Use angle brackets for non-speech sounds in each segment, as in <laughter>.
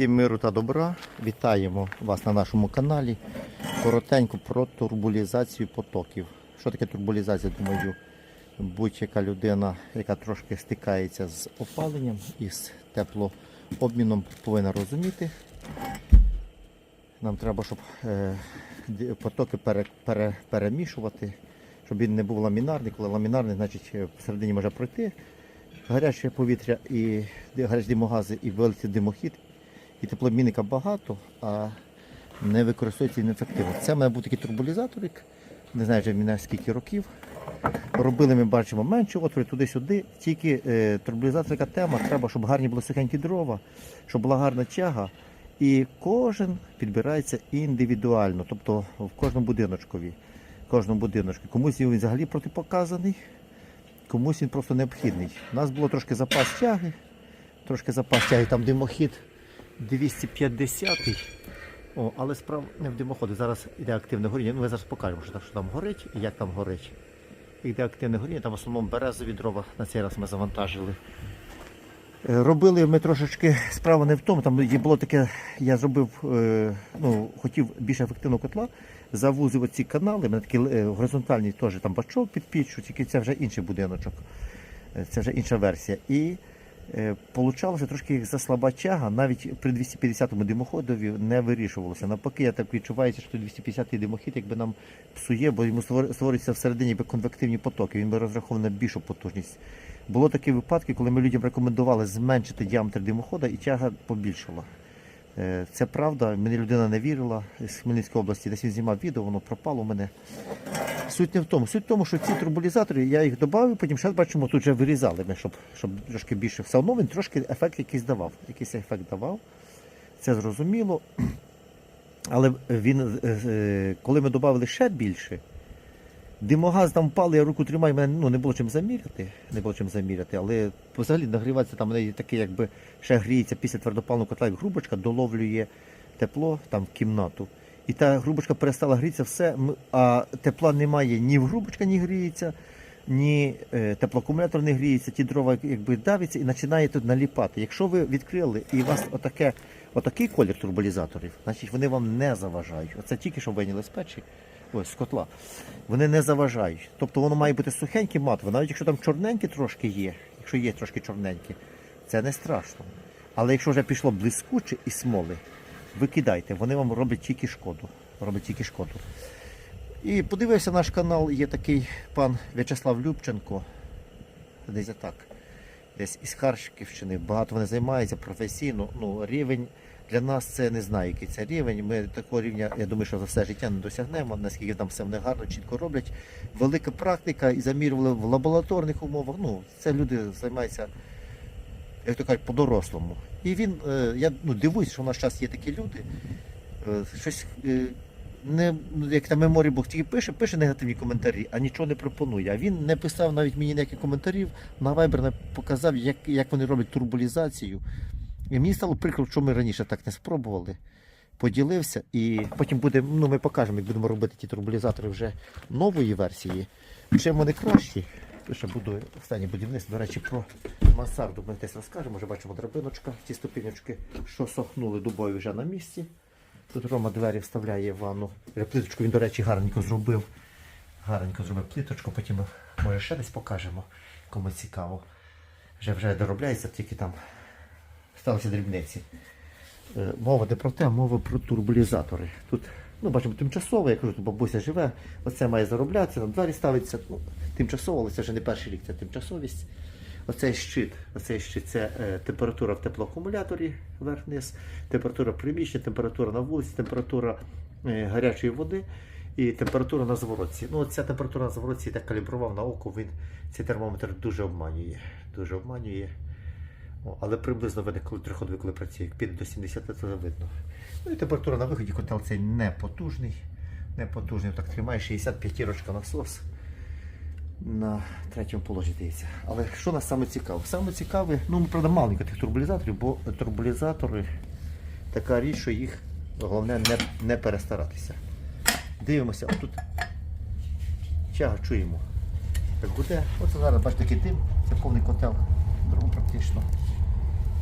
Всім миру та добра. Вітаємо вас на нашому каналі. Коротенько про турбулізацію потоків. Що таке турбулізація? Думаю, будь-яка людина, яка трошки стикається з опаленням і з теплообміном, повинна розуміти. Нам треба, щоб е, потоки пере, пере, перемішувати, щоб він не був ламінарний. Коли ламінарний, значить е, всередині може пройти гаряче повітря і гарячі димогази і великий димохід, і теплообмінника багато, а не використовується він ефективно. Це має бути такий турбулізаторик, не знаю вже мене скільки років. Робили ми бачимо менше отвори туди-сюди. Тільки е, турбулізаторика тема, треба, щоб гарні були сухенькі дрова, щоб була гарна тяга. І кожен підбирається індивідуально, тобто в кожному будиночкові. Кожному будиночку. Комусь він взагалі протипоказаний, комусь він просто необхідний. У нас було трошки запас тяги, трошки запас тяги, там димохід 250 О, але справа не в димоході. Зараз йде активне горіння. Ну, ми зараз покажемо, що там, що там горить і як там горить. Йде активне горіння, там в основному березові дрова на цей раз ми завантажили. Е, Робили ми трошечки, справа не в тому, там було таке, я зробив, е, ну, хотів більш ефективного котла, завузив оці канали, мене такі е, горизонтальні теж там бачок під піччю, тільки це вже інший будиночок, це вже інша версія. І получалося трошки заслаба заслабачага, навіть при 250-му димоходові не вирішувалося. Навпаки, я так відчуваю, що 250-й димохід якби нам псує, бо йому створ- створюються всередині конвективні потоки, він би розрахований на більшу потужність. Було такі випадки, коли ми людям рекомендували зменшити діаметр димохода і тяга побільшала. Е, Це правда, мені людина не вірила з Хмельницької області, десь він знімав відео, воно пропало у мене. Суть не в тому. Суть в тому, що ці турбулізатори, я їх додав, потім ще бачимо, тут вже вирізали ми, щоб, щоб трошки більше. Все одно він трошки ефект якийсь давав. Якийсь ефект давав. Це зрозуміло. <clears throat> Але він, е, е, коли ми додали ще більше, Димогаз там впали, я руку тримаю, мене ну, не було чим заміряти. Не було чим заміряти, але взагалі нагрівається там неї таке, якби ще гріється після твердопаливного котла, як грубочка доловлює тепло там в кімнату. І та грубочка перестала грітися, все, а тепла немає ні в грубочка не гріється, ні е, теплоакумулятор не гріється, ті дрова якби давиться і починає тут наліпати. Якщо ви відкрили і у вас отаке, отакий колір турболізаторів, значить вони вам не заважають. Оце тільки що вийняли з печі, ось котла. Вони не заважають. Тобто воно має бути сухеньке, матове. Навіть якщо там чорненьке трошки є, якщо є трошки чорненьке, це не страшно. Але якщо вже пішло блискуче і смоли, викидайте, вони вам роблять тільки шкоду. Роблять тільки шкоду. І подивився наш канал, є такий пан В'ячеслав Любченко. Десь так. Десь із Харківщини. Багато вони займаються професійно. Ну, рівень для нас це не знаю, який це рівень. Ми такого рівня, я думаю, що за все життя не досягнемо, наскільки там все вони гарно, чітко роблять. Велика практика і замірювали в лабораторних умовах. Ну, це люди займаються, як то кажуть, по-дорослому. І він, е, я ну, дивуюсь, що в наш час є такі люди. Е, щось е, не, ну, як на меморі Бог тільки пише, пише негативні коментарі, а нічого не пропонує. А він не писав навіть мені ніяких коментарів, на Viber не показав, як, як вони роблять турбулізацію. І мені стало прикро, що ми раніше так не спробували. Поділився і потім буде, ну ми покажемо, як будемо робити ті турбулізатори вже нової версії. Чим вони кращі. Ще буду останнє будівництво, до речі, про мансарду ми десь розкажемо. Вже бачимо драбиночка, ті ступіночки, що сохнули дубові вже на місці. Тут Рома двері вставляє в ванну. Плиточку він, до речі, гарненько зробив. Гарненько зробив плиточку, потім може ще десь покажемо, кому цікаво. Вже вже доробляється, тільки там сталися дрібниці. Е, Мова не про те, мова про турбулізатори. Тут, ну, бачимо, тимчасово, я кажу, бабуся живе, оце має зароблятися, там двері ставиться. Ну, тимчасово, але це вже не перший рік, це тимчасовість. Оцей щит, оцей щит це е, температура в теплоакумуляторі вверх-вниз, температура приміщення, температура на вулиці, температура е, гарячої води і температура на заворотці. Ну, ця температура на заворотці я так калібрував на око, він цей термометр дуже обманює. Дуже обманює. Але приблизно видно, коли триходовий, коли працює, як піде до 70, то це видно. Ну і температура на виході, котел цей не потужний. Не потужний, так тримає 65 рочка насос на третьому положі дивіться. Але що нас саме цікаве? Саме цікаве, ну правда маленько тих турбулізаторів, бо турбулізатори така річ, що їх головне не, не перестаратися. Дивимося, отут тяга чуємо. Так буде. Оце зараз бачите такий дим, це повний котел, дров практично.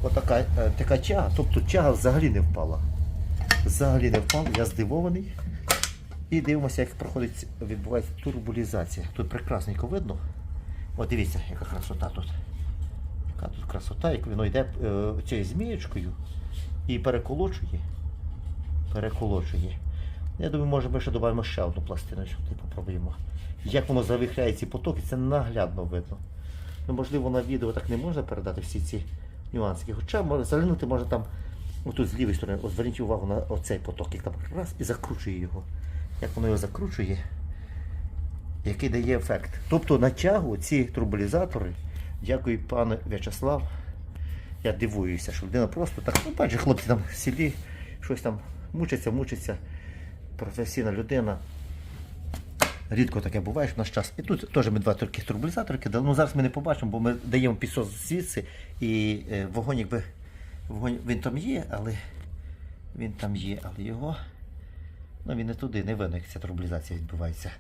Отака е, така тяга, тобто тяга взагалі не впала. Взагалі не впала, я здивований. І дивимося, як проходить, відбувається турбулізація. Тут прекрасненько видно. От дивіться, яка красота тут. Яка тут красота, як воно йде е, цією змієчкою і переколочує. Переколочує. Я думаю, може ми ще додамо ще одну пластиночку, типу попробуємо. Як воно завихляє ці потоки, це наглядно видно. Ну, можливо, на відео так не можна передати всі ці нюанси. Хоча може, заглянути можна там, отут з лівої сторони, от зверніть увагу на оцей поток, як там раз і закручує його. Як воно його закручує, який дає ефект. Тобто на тягу ці турбулізатори, дякую пане В'ячеслав. Я дивуюся, що людина просто так, ну бачиш, хлопці там в селі щось там мучаться, мучаться. Професійна людина. Рідко таке буває що в наш час. І тут теж ми два таких турбулізатори кидали. Ну зараз ми не побачимо, бо ми даємо підсос звідси і е, вогонь, якби вогонь він там є, але він там є, але його. Ну він не туди, не видно, як ця турбулізація відбувається.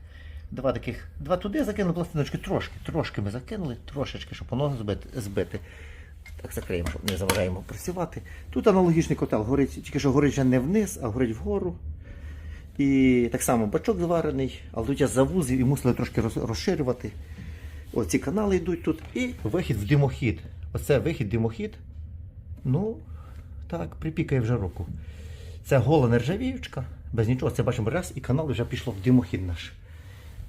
Два таких, два туди закинули пластиночки, трошки, трошки ми закинули, трошечки, щоб воно збити. збити. Так закриємо, щоб не заважаємо працювати. Тут аналогічний котел горить, тільки що горить вже не вниз, а горить вгору. І так само бачок зварений, але тут я завузив і мусили трошки розширювати. Оці канали йдуть тут. І вихід в димохід. Оце вихід димохід. Ну, так, припікає вже руку. Це гола нержавіючка, без нічого. Це бачимо раз, і канал вже пішло в димохід наш.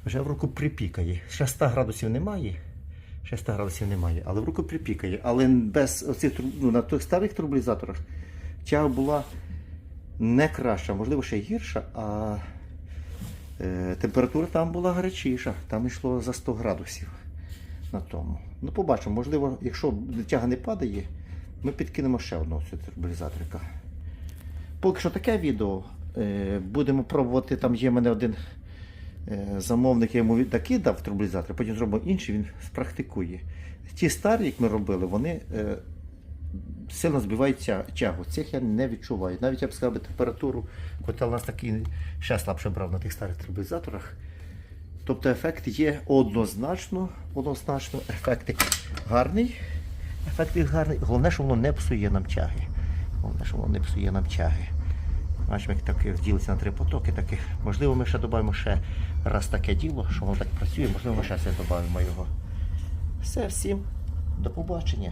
Вже в руку припікає. Ще 100 градусів немає. Ще 100 градусів немає, але в руку припікає. Але без оцих ну, на тих старих турбулізаторах тяга була не краща, можливо, ще гірша, а е, температура там була гарячіша, там йшло за 100 градусів на тому. Ну, побачимо, можливо, якщо тяга не падає, ми підкинемо ще одного цього турбулізаторика. Поки що таке відео. Е, будемо пробувати, там є в мене один е, замовник, я йому накидав турбулізатор, потім зробимо інший, він спрактикує. Ті старі, як ми робили, вони сильно збивають тя- тягу. Цих я не відчуваю. Навіть я б сказав температуру, котел у нас такий ще слабше брав на тих старих турбулізаторах. Тобто ефект є однозначно, однозначно, ефект гарний. Ефект гарний. Головне, що воно не псує нам тяги. Головне, що воно не псує нам тяги. Бачимо, як так ділиться на три потоки таких. Можливо, ми ще додамо ще раз таке діло, що воно так працює, можливо, ми ще додамо його. Все, всім, до побачення.